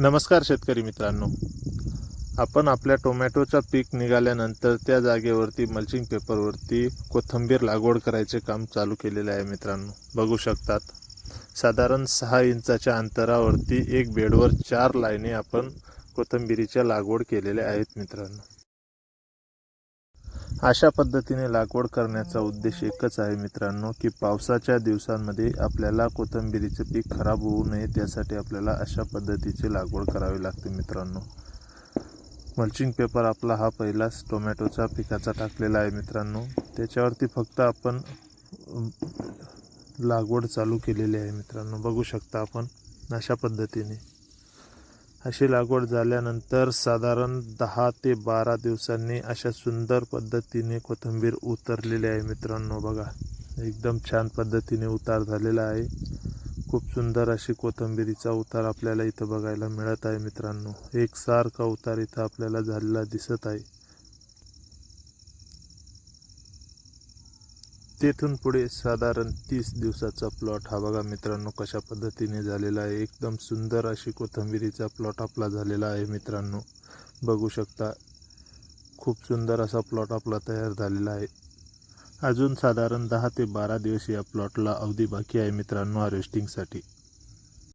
नमस्कार शेतकरी मित्रांनो. आपण आपल्या टोमॅटोचा पीक निघाल्यानंतर त्या जागेवरती मल्चिंग पेपरवरती कोथिंबीर लागवड करायचे काम चालू केलेले आहे मित्रांनो. बघू शकतात. साधारण सहा इंचाच्या अंतरावरती एक बेडवर चार लाईने आपण कोथिंबिरीच्या लागवड केलेल्या आहेत मित्रांनो. अशा पद्धतीने लागवड करण्याचा उद्देश एकच आहे मित्रांनो की पावसाच्या दिवसांमध्ये आपल्याला कोथिंबिरीचे पीक खराब होऊ नये त्यासाठी आपल्याला अशा पद्धतीची लागवड करावी लागते मित्रांनो. मल्चिंग पेपर आपला हा पहिलाच टोमॅटोचा पिकाचा टाकलेला आहे मित्रांनो. त्याच्यावरती फक्त आपण लागवड चालू केलेली आहे मित्रांनो. बघू शकता आपण अशा पद्धतीने. अशी लागवड झाल्यानंतर साधारण दहा ते बारा दिवसांनी अशा सुंदर पद्धतीने कोथिंबीर उतरलेली आहे मित्रांनो बघा. एकदम छान पद्धतीने उतार झालेला आहे. खूप सुंदर अशी कोथिंबीरीचा उतार आपल्याला इथं बघायला मिळत आहे मित्रांनो. एकसारखा उतार इथं आपल्याला झालेला दिसत आहे. तेथून पुढे साधारण तीस दिवसाचा प्लॉट हा बघा मित्रांनो कशा पद्धतीने झालेला आहे. एकदम सुंदर अशी कोथिंबिरीचा प्लॉट आपला झालेला आहे मित्रांनो. बघू शकता खूप सुंदर असा प्लॉट आपला तयार झालेला आहे. अजून साधारण दहा ते बारा दिवस या प्लॉटला अवधी बाकी आहे मित्रांनो हार्वेस्टिंगसाठी